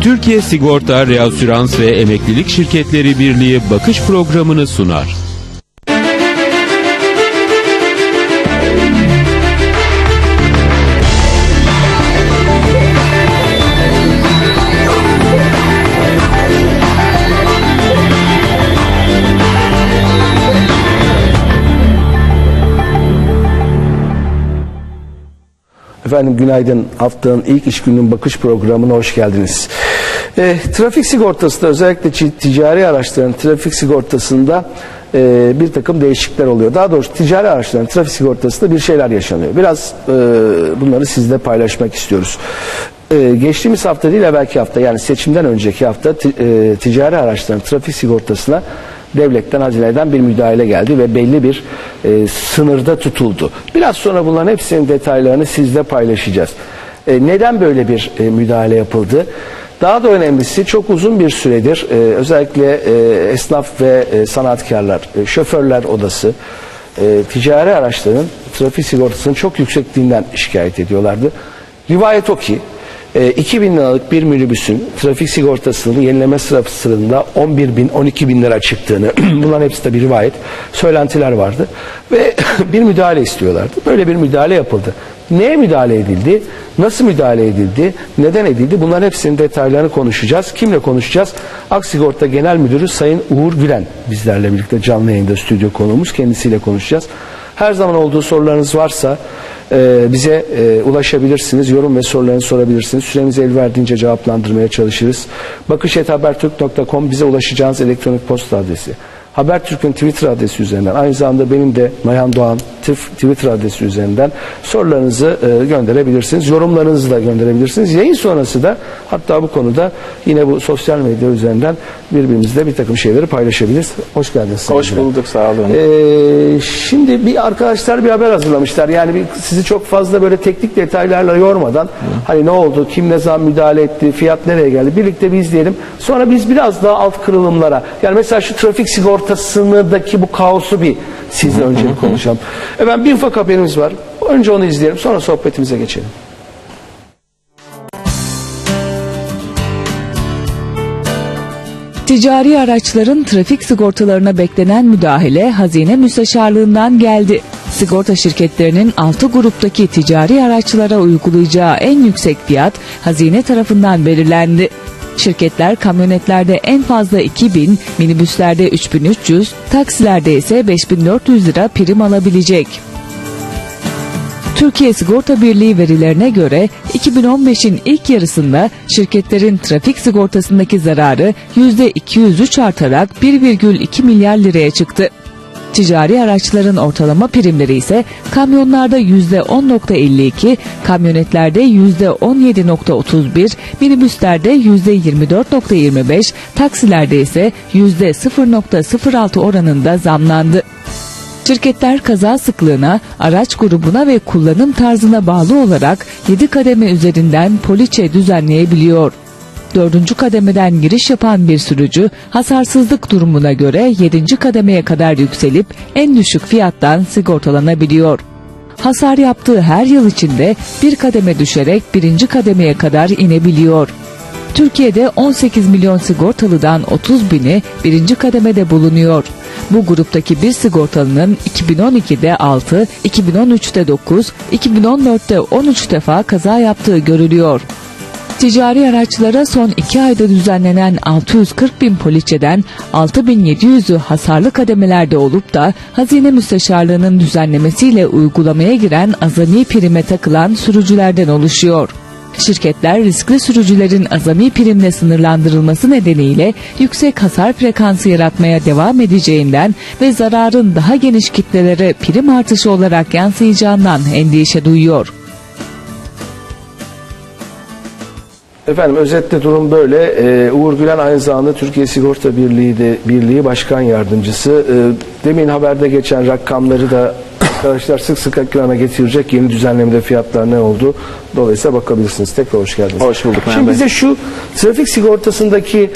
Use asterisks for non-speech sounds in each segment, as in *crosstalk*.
Türkiye Sigorta, Reasürans ve Emeklilik Şirketleri Birliği bakış programını sunar. Efendim günaydın. Haftanın ilk iş gününün bakış programına hoş geldiniz. E, trafik sigortası da özellikle ticari araçların trafik sigortasında e, bir takım değişiklikler oluyor. Daha doğrusu ticari araçların trafik sigortasında bir şeyler yaşanıyor. Biraz e, bunları sizle paylaşmak istiyoruz. E, geçtiğimiz hafta değil evvelki hafta yani seçimden önceki hafta e, ticari araçların trafik sigortasına devletten, hazineden bir müdahale geldi ve belli bir e, sınırda tutuldu. Biraz sonra bunların hepsinin detaylarını sizle paylaşacağız. E, neden böyle bir e, müdahale yapıldı? Daha da önemlisi çok uzun bir süredir e, özellikle e, esnaf ve e, sanatkarlar, e, şoförler odası, e, ticari araçların trafik sigortasının çok yüksekliğinden şikayet ediyorlardı. Rivayet o ki e, 2000 liralık bir minibüsün trafik sigortasını yenileme sırasında 11 bin 12 bin lira çıktığını *clears throat* bunların hepsi de bir rivayet söylentiler vardı ve *clears throat* bir müdahale istiyorlardı. Böyle bir müdahale yapıldı. Neye müdahale edildi? Nasıl müdahale edildi? Neden edildi? Bunların hepsinin detaylarını konuşacağız. Kimle konuşacağız? Aksigorta Genel Müdürü Sayın Uğur Gülen bizlerle birlikte canlı yayında stüdyo konuğumuz. Kendisiyle konuşacağız. Her zaman olduğu sorularınız varsa e, bize e, ulaşabilirsiniz. Yorum ve sorularını sorabilirsiniz. Süremiz el verdiğince cevaplandırmaya çalışırız. Bakışethabertürk.com bize ulaşacağınız elektronik posta adresi. Habertürk'ün Twitter adresi üzerinden aynı zamanda benim de Mayhan Doğan Twitter adresi üzerinden sorularınızı e, gönderebilirsiniz. Yorumlarınızı da gönderebilirsiniz. Yayın sonrası da hatta bu konuda yine bu sosyal medya üzerinden birbirimizle bir takım şeyleri paylaşabiliriz. Hoş geldiniz. Sayın Hoş bulduk sağ olun. Ee, şimdi bir arkadaşlar bir haber hazırlamışlar. Yani bir, sizi çok fazla böyle teknik detaylarla yormadan hani ne oldu, kim ne zaman müdahale etti, fiyat nereye geldi birlikte bir izleyelim. Sonra biz biraz daha alt kırılımlara yani mesela şu trafik sigortasındaki bu kaosu bir sizle önce bir konuşalım. *laughs* Efendim bir ufak haberimiz var. Önce onu izleyelim sonra sohbetimize geçelim. Ticari araçların trafik sigortalarına beklenen müdahale Hazine Müsteşarlığından geldi. Sigorta şirketlerinin 6 gruptaki ticari araçlara uygulayacağı en yüksek fiyat Hazine tarafından belirlendi. Şirketler kamyonetlerde en fazla 2000, minibüslerde 3300, taksilerde ise 5400 lira prim alabilecek. Türkiye Sigorta Birliği verilerine göre 2015'in ilk yarısında şirketlerin trafik sigortasındaki zararı %203 artarak 1,2 milyar liraya çıktı. Ticari araçların ortalama primleri ise kamyonlarda %10.52, kamyonetlerde %17.31, minibüslerde %24.25, taksilerde ise %0.06 oranında zamlandı. Şirketler kaza sıklığına, araç grubuna ve kullanım tarzına bağlı olarak 7 kademe üzerinden poliçe düzenleyebiliyor. Dördüncü kademeden giriş yapan bir sürücü hasarsızlık durumuna göre 7. kademeye kadar yükselip en düşük fiyattan sigortalanabiliyor. Hasar yaptığı her yıl içinde bir kademe düşerek birinci kademeye kadar inebiliyor. Türkiye'de 18 milyon sigortalıdan 30 bini birinci kademede bulunuyor. Bu gruptaki bir sigortalının 2012'de 6, 2013'te 9, 2014'te 13 defa kaza yaptığı görülüyor. Ticari araçlara son 2 ayda düzenlenen 640 bin poliçeden 6700'ü hasarlı kademelerde olup da Hazine Müsteşarlığı'nın düzenlemesiyle uygulamaya giren azami prime takılan sürücülerden oluşuyor. Şirketler riskli sürücülerin azami primle sınırlandırılması nedeniyle yüksek hasar frekansı yaratmaya devam edeceğinden ve zararın daha geniş kitlelere prim artışı olarak yansıyacağından endişe duyuyor. Efendim özetle durum böyle. Ee, Uğur Gülen aynı zamanda Türkiye Sigorta Birliği de Birliği Başkan Yardımcısı. Ee, demin haberde geçen rakamları da *coughs* arkadaşlar sık sık ekrana getirecek. Yeni düzenlemede fiyatlar ne oldu? Dolayısıyla bakabilirsiniz. Tekrar hoş geldiniz. Hoş bulduk Şimdi bize şu trafik sigortasındaki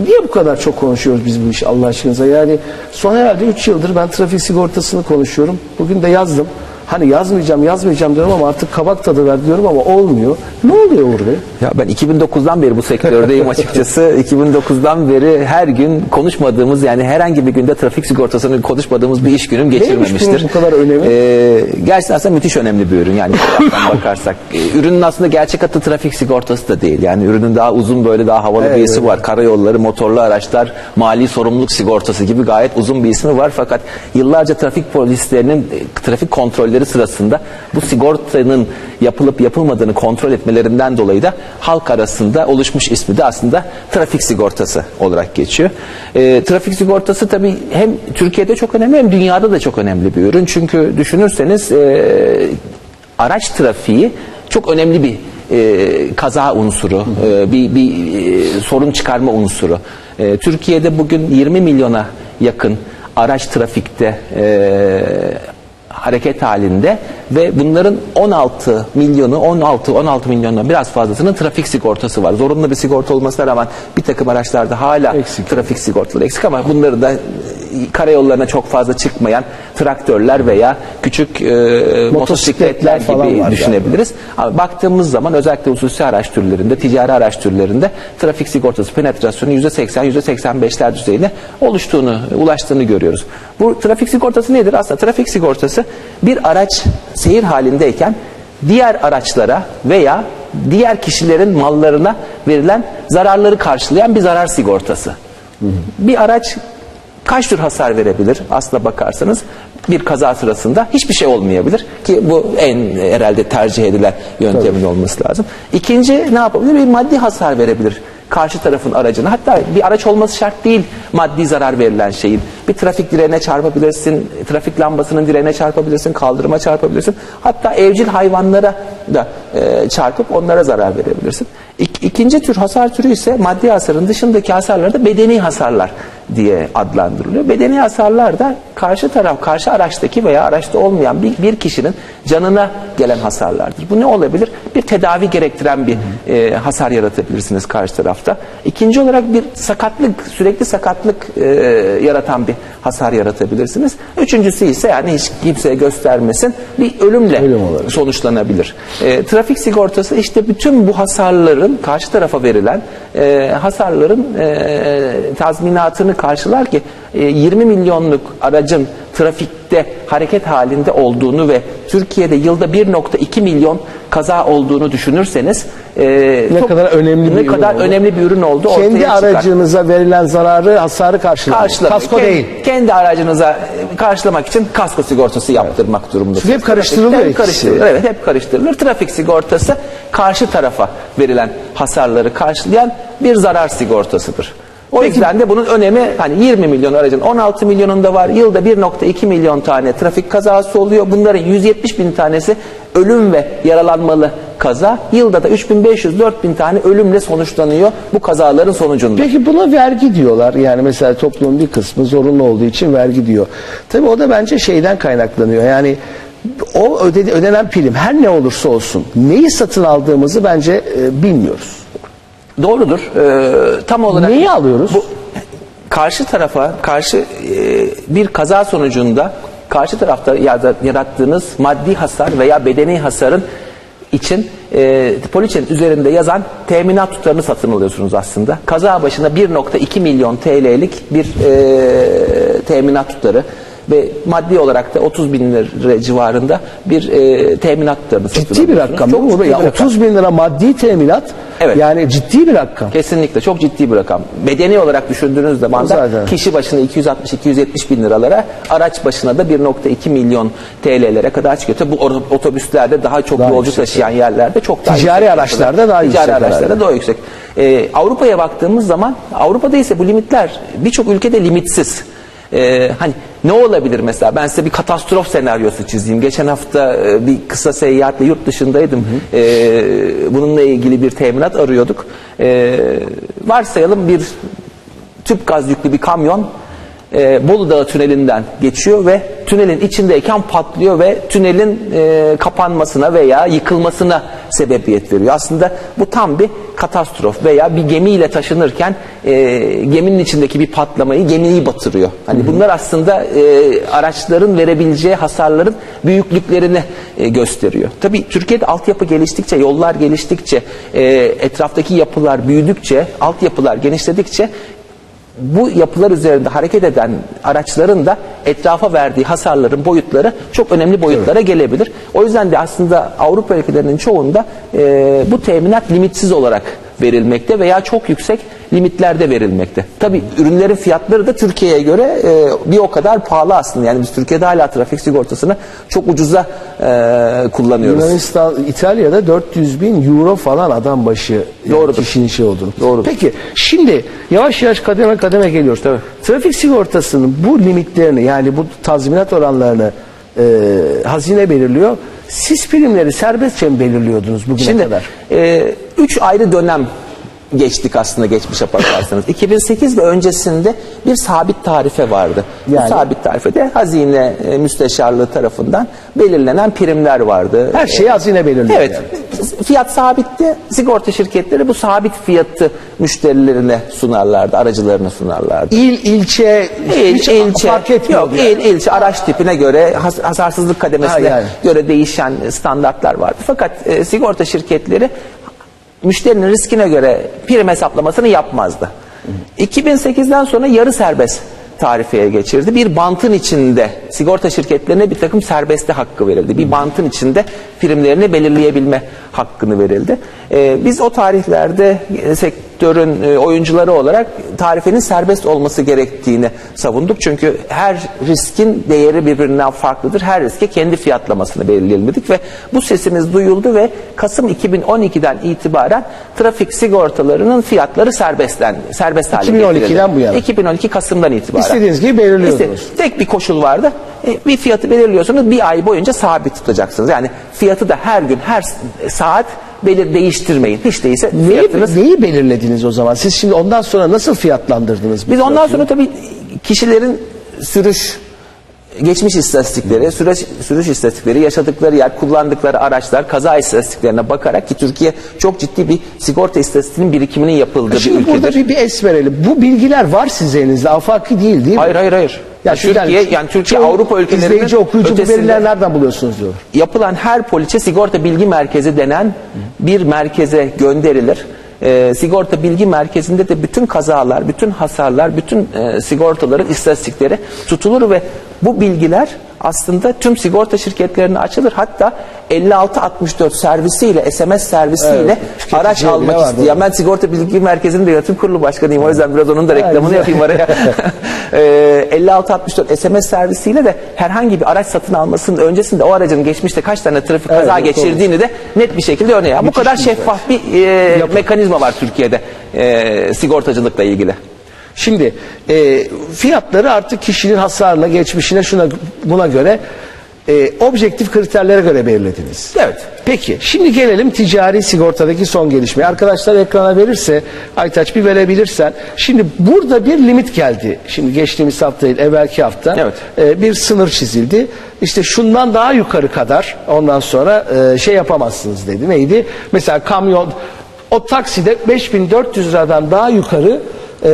niye bu kadar çok konuşuyoruz biz bu işi Allah aşkınıza? Yani son herhalde 3 yıldır ben trafik sigortasını konuşuyorum. Bugün de yazdım. Hani yazmayacağım yazmayacağım diyorum ama artık kabak tadı ver diyorum ama olmuyor. Ne oluyor Uğur Bey? Ya ben 2009'dan beri bu sektördeyim açıkçası. *laughs* 2009'dan beri her gün konuşmadığımız yani herhangi bir günde trafik sigortasını konuşmadığımız bir iş günüm geçirmemiştir. bunun bu kadar önemi? Ee, gerçekten aslında müthiş önemli bir ürün yani *coughs* bakarsak. Ee, ürünün aslında gerçek adı trafik sigortası da değil. Yani ürünün daha uzun böyle daha havalı Evet, bir ismi evet. var. Karayolları, motorlu araçlar, mali sorumluluk sigortası gibi gayet uzun bir ismi var. Fakat yıllarca trafik polislerinin e, trafik kontrolleri sırasında bu sigortanın yapılıp yapılmadığını kontrol etmelerinden dolayı da halk arasında oluşmuş ismi de aslında trafik sigortası olarak geçiyor. E, trafik sigortası tabii hem Türkiye'de çok önemli hem dünyada da çok önemli bir ürün. Çünkü düşünürseniz e, araç trafiği çok önemli bir e, kaza unsuru, e, bir, bir e, sorun çıkarma unsuru. E, Türkiye'de bugün 20 milyona yakın araç trafikte e, hareket halinde ve bunların 16 milyonu 16 16 milyondan biraz fazlasının trafik sigortası var. Zorunlu bir sigorta olmasına rağmen bir takım araçlarda hala Eksik. trafik sigortaları eksik ama bunları da karayollarına çok fazla çıkmayan traktörler veya küçük e, motosikletler falan gibi düşünebiliriz. Ama baktığımız zaman özellikle hususi araç türlerinde, ticari araç türlerinde trafik sigortası penetrasyonu %80, %85'ler düzeyine oluştuğunu, ulaştığını görüyoruz. Bu trafik sigortası nedir? Aslında trafik sigortası bir araç seyir halindeyken diğer araçlara veya diğer kişilerin mallarına verilen zararları karşılayan bir zarar sigortası. Bir araç kaç tür hasar verebilir aslına bakarsanız bir kaza sırasında hiçbir şey olmayabilir ki bu en e, herhalde tercih edilen yöntemin olması lazım. İkinci ne yapabilir? Bir maddi hasar verebilir karşı tarafın aracına. Hatta bir araç olması şart değil maddi zarar verilen şeyin. Bir trafik direğine çarpabilirsin, trafik lambasının direğine çarpabilirsin, kaldırıma çarpabilirsin. Hatta evcil hayvanlara da e, çarpıp onlara zarar verebilirsin. İk, ikinci tür hasar türü ise maddi hasarın dışındaki hasarlar da bedeni hasarlar diye adlandırılıyor. Bedeni hasarlar da karşı taraf, karşı araçtaki veya araçta olmayan bir, bir kişinin canına gelen hasarlardır. Bu ne olabilir? Bir tedavi gerektiren bir e, hasar yaratabilirsiniz karşı tarafta. İkinci olarak bir sakatlık, sürekli sakatlık e, yaratan bir hasar yaratabilirsiniz. Üçüncüsü ise yani hiç kimseye göstermesin bir ölümle Ölüm olarak. sonuçlanabilir. E, trafik sigortası işte bütün bu hasarların karşı tarafa verilen e, hasarların e, tazminatını karşılar ki 20 milyonluk aracın trafikte hareket halinde olduğunu ve Türkiye'de yılda 1.2 milyon kaza olduğunu düşünürseniz e, Ne çok- kadar önemli ne bir ürün kadar oldu. önemli bir ürün oldu ortaya Kendi çıkar. aracınıza verilen zararı, hasarı karşılamıyor. Karşılamıyor. Kasko Kendi- değil. Kendi aracınıza e, karşılamak için kasko sigortası yaptırmak durumundasınız. Hep karıştırılıyor Hep karıştırılır. Evet hep karıştırılır. Trafik sigortası karşı tarafa verilen hasarları karşılayan bir zarar sigortasıdır. O yüzden de bunun önemi hani 20 milyon aracın 16 milyonunda var. Yılda 1.2 milyon tane trafik kazası oluyor. Bunların 170 bin tanesi ölüm ve yaralanmalı kaza. Yılda da 3500-4000 tane ölümle sonuçlanıyor bu kazaların sonucunda. Peki buna vergi diyorlar. Yani mesela toplumun bir kısmı zorunlu olduğu için vergi diyor. Tabii o da bence şeyden kaynaklanıyor. Yani o öde- ödenen prim her ne olursa olsun neyi satın aldığımızı bence e, bilmiyoruz. Doğrudur. Ee, tam olarak Neyi alıyoruz? Bu karşı tarafa karşı e, bir kaza sonucunda karşı tarafta yarattığınız maddi hasar veya bedeni hasarın için e, poliçenin üzerinde yazan teminat tutarını satın alıyorsunuz aslında. Kaza başına 1.2 milyon TL'lik bir e, teminat tutarı ve maddi olarak da 30 bin lira civarında bir e, teminat tutarını satın Ciddi bir rakam Çok değil mi? Ya bir rakam. 30 bin lira maddi teminat Evet. yani ciddi bir rakam. Kesinlikle çok ciddi bir rakam. Bedeni olarak düşündüğünüz zaman da Zaten. kişi başına 260-270 bin liralara, araç başına da 1.2 milyon TL'lere kadar çıkıyor. Bu otobüslerde daha çok Daha yolcu yüksek, taşıyan yerlerde çok daha Ticari yüksek. araçlarda daha Ticari yüksek araçlarda herhalde. daha yüksek. Ee, Avrupa'ya baktığımız zaman Avrupa'da ise bu limitler birçok ülkede limitsiz. Ee, hani ne olabilir mesela ben size bir katastrof senaryosu çizeyim. Geçen hafta e, bir kısa seyahatle yurt dışındaydım. Ee, bununla ilgili bir teminat arıyorduk. Ee, varsayalım bir tüp gaz yüklü bir kamyon e, Bolu Dağı tünelinden geçiyor ve tünelin içindeyken patlıyor ve tünelin e, kapanmasına veya yıkılmasına sebebiyet veriyor. Aslında bu tam bir katastrof veya bir gemiyle taşınırken e, geminin içindeki bir patlamayı gemiyi batırıyor. Hani bunlar aslında e, araçların verebileceği hasarların büyüklüklerini e, gösteriyor. Tabii Türkiye'de altyapı geliştikçe, yollar geliştikçe, e, etraftaki yapılar büyüdükçe, altyapılar genişledikçe bu yapılar üzerinde hareket eden araçların da etrafa verdiği hasarların boyutları çok önemli boyutlara gelebilir. O yüzden de aslında Avrupa ülkelerinin çoğunda e, bu teminat limitsiz olarak verilmekte veya çok yüksek limitlerde verilmekte. Tabi ürünlerin fiyatları da Türkiye'ye göre e, bir o kadar pahalı aslında. Yani biz Türkiye'de hala trafik sigortasını çok ucuza e, kullanıyoruz. Yunanistan, İtalya'da 400 bin euro falan adam başı yani Doğrudur. kişinin şey olduğunu. Doğrudur. Peki şimdi yavaş yavaş kademe kademe geliyoruz. Tabii. Trafik sigortasının bu limitlerini yani bu tazminat oranlarını e, hazine belirliyor. Siz primleri serbestçe mi belirliyordunuz bugüne Şimdi kadar? e, üç ayrı dönem geçtik aslında geçmişe bakarsanız. *laughs* 2008 ve öncesinde bir sabit tarife vardı. Yani? Bu sabit tarifede hazine e, müsteşarlığı tarafından belirlenen primler vardı. Her şeyi hazine belirliyor. Evet. yani. Fiyat sabitti. Sigorta şirketleri bu sabit fiyatı müşterilerine sunarlardı, aracılarına sunarlardı. İl, ilçe, İl, hiç ilçe, fark etmiyor. yok, yani. il, ilçe, araç tipine göre, has- hasarsızlık kademesine Ha, yani. göre değişen standartlar vardı. Fakat e, sigorta şirketleri müşterinin riskine göre prim hesaplamasını yapmazdı. 2008'den sonra yarı serbest tarifeye geçirdi. Bir bantın içinde sigorta şirketlerine bir takım serbestli hakkı verildi. Bir bantın içinde primlerini belirleyebilme hakkını verildi. Ee, biz o tarihlerde sektörün e, oyuncuları olarak tarifenin serbest olması gerektiğini savunduk. Çünkü her riskin değeri birbirinden farklıdır. Her riske kendi fiyatlamasını belirleyelim dedik ve bu sesimiz duyuldu ve Kasım 2012'den itibaren trafik sigortalarının fiyatları serbestlen, serbest hale 2012'den getirildi. bu yana. 2012 Kasım'dan itibaren. İstediğiniz gibi belirliyordunuz. İşte tek bir koşul vardı. E, bir fiyatı belirliyorsunuz bir ay boyunca sabit tutacaksınız. Yani fiyatı da her gün her saat belir değiştirmeyin. Hiç değilse fiyatınız Neyi, neyi belirlediniz o zaman? Siz şimdi ondan sonra nasıl fiyatlandırdınız? Biz ondan sonra tabii kişilerin sürüş geçmiş istatistikleri, süreç, sürüş istatistikleri, yaşadıkları yer, kullandıkları araçlar, kaza istatistiklerine bakarak ki Türkiye çok ciddi bir sigorta istatistiğinin birikiminin yapıldığı bir Şimdi ülkedir. burada bir, bir es verelim. Bu bilgiler var sizin elinizde. Afaki değil değil mi? Hayır hayır hayır. Ya Türkiye yani yani Türkiye çoğu Avrupa ülkelerinin izleyici okuyucu bu veriler nereden buluyorsunuz diyor. yapılan her poliçe sigorta bilgi merkezi denen bir merkeze gönderilir. Ee, sigorta bilgi merkezinde de bütün kazalar, bütün hasarlar, bütün e, sigortaların istatistikleri tutulur ve bu bilgiler aslında tüm sigorta şirketlerine açılır. Hatta 5664 servisiyle, SMS servisiyle Evet, araç almak var, isteyen. Ben sigorta bilgi merkezinin de yönetim kurulu başkanıyım. O yüzden biraz onun da reklamını yapayım araya. *laughs* *laughs* Ee, 5664 SMS servisiyle de herhangi bir araç satın almasının öncesinde o aracın geçmişte kaç tane trafik Evet, kaza geçirdiğini de net bir şekilde örneğin. Bu kadar şeffaf bir e, mekanizma var Türkiye'de e, sigortacılıkla ilgili. Şimdi e, fiyatları artık kişinin hasarına, geçmişine şuna buna göre e, objektif kriterlere göre belirlediniz. Evet. Peki şimdi gelelim ticari sigortadaki son gelişmeye. Arkadaşlar ekrana verirse Aytaç bir verebilirsen. Şimdi burada bir limit geldi. Şimdi geçtiğimiz hafta değil evvelki hafta Evet. e, bir sınır çizildi. İşte şundan daha yukarı kadar ondan sonra e, şey yapamazsınız dedi. Neydi? Mesela kamyon o takside 5400 liradan daha yukarı e,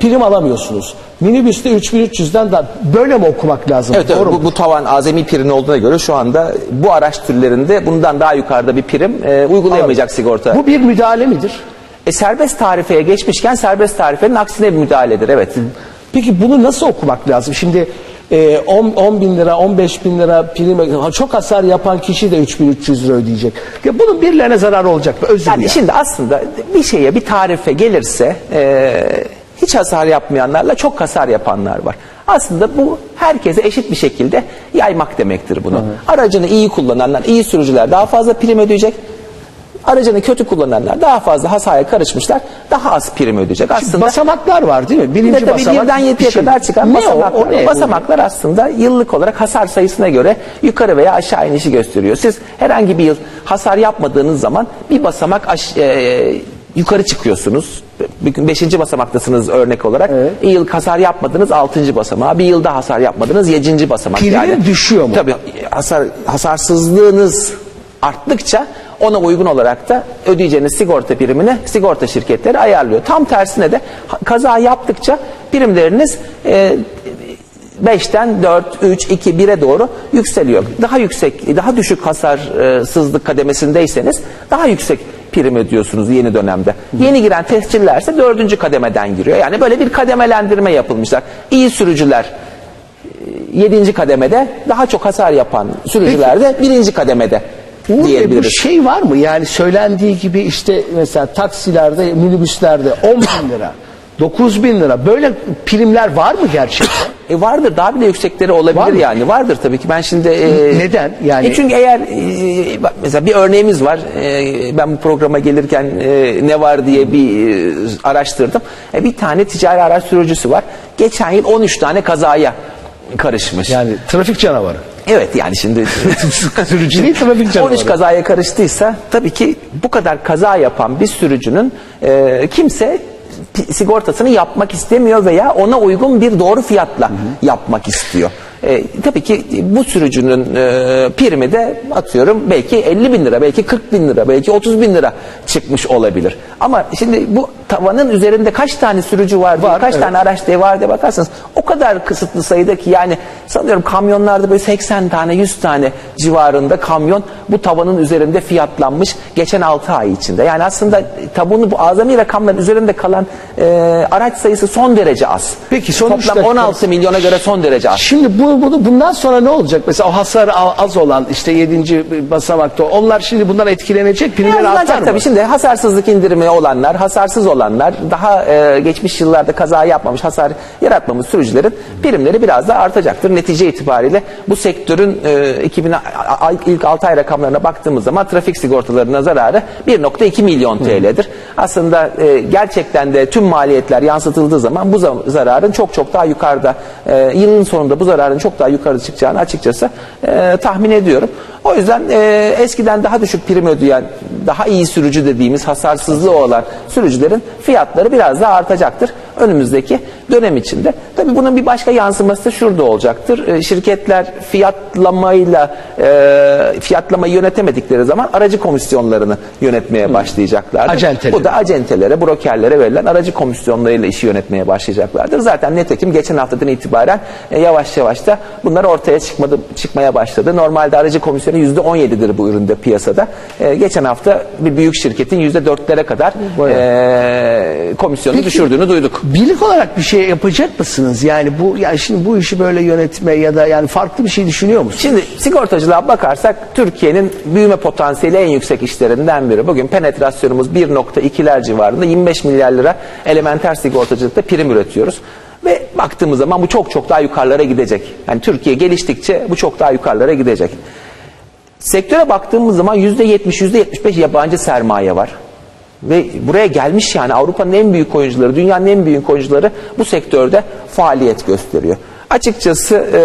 prim alamıyorsunuz. Minibüste 3300'den daha böyle mi okumak lazım? Evet, Doğru bu, bu tavan azami prim olduğuna göre şu anda bu araç türlerinde bundan daha yukarıda bir prim e, uygulayamayacak sigorta. Bu bir müdahale midir? E, serbest tarifeye geçmişken serbest tarifenin aksine bir müdahaledir. Evet. Peki bunu nasıl okumak lazım? Şimdi e, 10, 10 bin lira, 15 bin lira prim, çok hasar yapan kişi de 3300 lira ödeyecek. Ya bunun birilerine zararı olacak mı? Özür Yani ya. şimdi aslında bir şeye bir tarife gelirse e, hiç hasar yapmayanlarla çok hasar yapanlar var. Aslında bu herkese eşit bir şekilde yaymak demektir bunu. Aracını iyi kullananlar, iyi sürücüler daha fazla prim ödeyecek. Aracını kötü kullananlar daha fazla hasaya karışmışlar daha az prim ödeyecek. Aslında Basamaklar var değil mi? bir Birinci de tabii basamak. birden yediye şey. kadar çıkan Ne basamaklar. O ne? O basamaklar aslında yıllık olarak hasar sayısına göre yukarı veya aşağı inişi gösteriyor. Siz herhangi bir yıl hasar yapmadığınız zaman bir basamak aş- e, yukarı çıkıyorsunuz. bugün 5. basamaktasınız örnek olarak. Evet. Bir yıl hasar yapmadınız 6. basamağa. Bir yılda hasar yapmadınız 7. basamak. Prim düşüyor mu? Tabii hasar, hasarsızlığınız arttıkça ona uygun olarak da ödeyeceğiniz sigorta primini sigorta şirketleri ayarlıyor. Tam tersine de kaza yaptıkça primleriniz e, 5'ten 4, 3, 2, 1'e doğru yükseliyor. Daha yüksek, daha düşük hasarsızlık kademesindeyseniz daha yüksek prim ödüyorsunuz yeni dönemde. Yeni giren tescillerse dördüncü kademeden giriyor. Yani böyle bir kademelendirme yapılmışlar. İyi sürücüler 7. kademede daha çok hasar yapan sürücüler de birinci kademede Uğur Bey, bu diyebiliriz. şey var mı? Yani söylendiği gibi işte mesela taksilerde, minibüslerde 10 bin lira, 9 bin lira böyle primler var mı gerçekten? *laughs* E vardır daha bile yüksekleri olabilir Var mı? yani vardır tabii ki ben şimdi e, Neden? Yani- E çünkü eğer e, bak mesela bir örneğimiz var E, ben bu programa gelirken e, ne var diye bir e, araştırdım E, bir tane ticari araç sürücüsü var geçen yıl 13 tane kazaya karışmış Yani trafik canavarı. Evet yani şimdi Sürücü değil, trafik canavarı. 13 kazaya karıştıysa tabii ki bu kadar kaza yapan bir sürücünün e, kimse sigortasını yapmak istemiyor veya ona uygun bir doğru fiyatla yapmak istiyor. E, tabii ki bu sürücünün e, primi de atıyorum belki 50 bin lira, belki 40 bin lira, belki 30 bin lira çıkmış olabilir. Ama şimdi bu tavanın üzerinde kaç tane sürücü var, diye, Var, kaç evet. tane araç diye var diye bakarsanız o kadar kısıtlı sayıda ki yani sanıyorum kamyonlarda böyle 80 tane 100 tane civarında kamyon bu tavanın üzerinde fiyatlanmış geçen 6 ay içinde. Yani aslında tabunu bu azami rakamların üzerinde kalan e, araç sayısı son derece az. Peki, sonuçta- Toplam 16 milyona göre son derece az. Şimdi bunu, bunu bundan sonra ne olacak? Mesela o hasar az olan işte 7. basamakta onlar şimdi bundan etkilenecek. Primler artar mı? tabii. Şimdi hasarsızlık indirimi olanlar, hasarsız olanlar, daha e, geçmiş yıllarda kaza yapmamış, hasar yaratmamış sürücülerin primleri biraz daha artacaktır. Netice itibariyle bu sektörün e, 2000 a- a- ilk 6 ay rakamlarına baktığımız zaman trafik sigortalarına zararı 1.2 milyon TL'dir. Aslında e, gerçekten de tüm maliyetler yansıtıldığı zaman bu za- zararın çok çok daha yukarıda, e, yılın sonunda bu zararın çok daha yukarı çıkacağını açıkçası e, tahmin ediyorum. O yüzden e, eskiden daha düşük prim ödeyen, daha iyi sürücü dediğimiz hasarsızlığı olan sürücülerin fiyatları biraz daha artacaktır önümüzdeki dönem içinde. Tabii bunun bir başka yansıması da şurada olacaktır. E, şirketler fiyatlamayla e, fiyatlamayı yönetemedikleri zaman aracı komisyonlarını yönetmeye başlayacaklardır. Acenteleri. Bu da acentelere, brokerlere verilen aracı komisyonlarıyla işi yönetmeye başlayacaklardır. Zaten nitekim geçen haftadan itibaren e, yavaş yavaş da bunlar ortaya çıkmadı, çıkmaya başladı. Normalde aracı komisyonu %17'dir bu üründe piyasada. E, geçen hafta bir büyük şirketin %4'lere kadar e, komisyonu düşürdüğünü duyduk. Birlik olarak bir şey yapacak mısınız? Yani bu yani şimdi bu işi böyle yönetme ya da yani farklı bir şey düşünüyor musunuz? Şimdi sigortacılığa bakarsak Türkiye'nin büyüme potansiyeli en yüksek işlerinden biri. Bugün penetrasyonumuz 1.2'ler civarında 25 milyar lira elementer sigortacılıkta prim üretiyoruz. Ve baktığımız zaman bu çok çok daha yukarılara gidecek. Yani Türkiye geliştikçe bu çok daha yukarılara gidecek. Sektöre baktığımız zaman %70, %75 yabancı sermaye var. Ve buraya gelmiş yani Avrupa'nın en büyük oyuncuları, dünyanın en büyük oyuncuları bu sektörde faaliyet gösteriyor. Açıkçası e,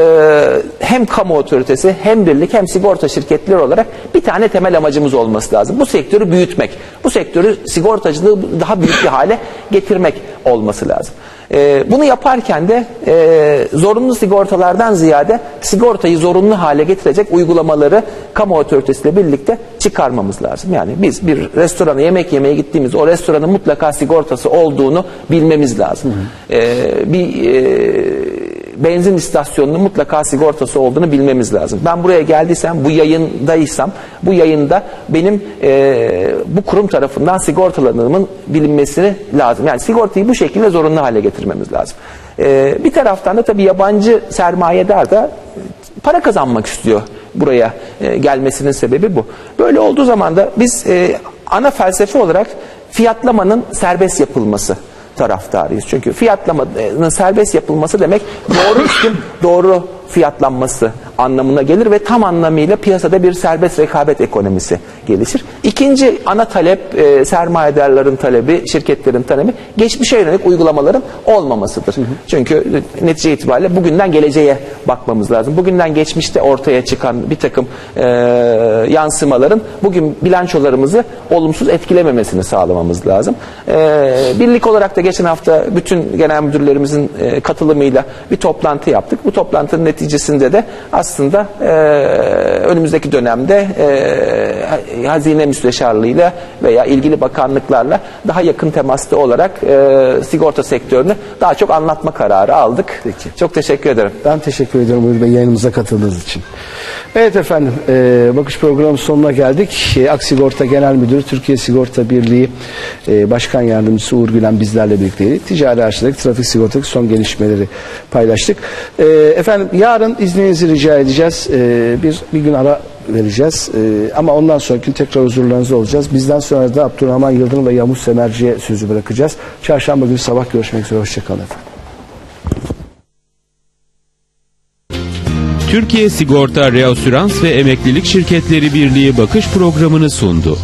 hem kamu otoritesi hem birlik hem sigorta şirketleri olarak bir tane temel amacımız olması lazım. Bu sektörü büyütmek, bu sektörü sigortacılığı daha büyük bir hale getirmek olması lazım. E, bunu yaparken de e, zorunlu sigortalardan ziyade sigortayı zorunlu hale getirecek uygulamaları kamu otoritesiyle birlikte çıkarmamız lazım. Yani biz bir restorana yemek yemeye gittiğimiz o restoranın mutlaka sigortası olduğunu bilmemiz lazım. E, bir e, benzin istasyonunun mutlaka sigortası olduğunu bilmemiz lazım. Ben buraya geldiysem, bu yayındaysam, bu yayında benim e, bu kurum tarafından sigortalandığımın bilinmesini lazım. Yani sigortayı bu şekilde zorunlu hale getirmemiz lazım. E, bir taraftan da tabii yabancı sermayedar da para kazanmak istiyor buraya e, gelmesinin sebebi bu. Böyle olduğu zaman da biz e, ana felsefe olarak fiyatlamanın serbest yapılması taraftarıyız. Çünkü fiyatlamanın serbest yapılması demek doğru işin doğru fiyatlanması anlamına gelir ve tam anlamıyla piyasada bir serbest rekabet ekonomisi gelişir. İkinci ana talep e, sermayedarların talebi, şirketlerin talebi geçmişe yönelik uygulamaların olmamasıdır. Çünkü netice itibariyle bugünden geleceğe bakmamız lazım. Bugünden geçmişte ortaya çıkan bir takım e, yansımaların bugün bilançolarımızı olumsuz etkilememesini sağlamamız lazım. E, birlik olarak da geçen hafta bütün genel müdürlerimizin e, katılımıyla bir toplantı yaptık. Bu toplantının neticesinde de aslında e, önümüzdeki dönemde e, hazine müsteşarlığıyla veya ilgili bakanlıklarla daha yakın temasta olarak e, sigorta sektörünü daha çok anlatma kararı aldık. Peki. Çok teşekkür ederim. Ben teşekkür ediyorum Uğur Bey yayınımıza katıldığınız için. Evet efendim, e, bakış programı sonuna geldik. E, Aksigorta Genel Müdürü, Türkiye Sigorta Birliği e, Başkan Yardımcısı Uğur Gülen bizlerle birlikteydi. Ticari araçlardaki trafik sigortadaki son gelişmeleri paylaştık. E, efendim yarın izninizi rica edeceğiz. E, bir, bir gün ara vereceğiz. E, ama ondan sonraki tekrar huzurlarınızda olacağız. Bizden sonra da Abdurrahman Yıldırım ve Yavuz Semerci'ye sözü bırakacağız. Çarşamba günü sabah görüşmek üzere. Hoşçakalın. Türkiye Sigorta Reasürans ve Emeklilik Şirketleri Birliği bakış programını sundu.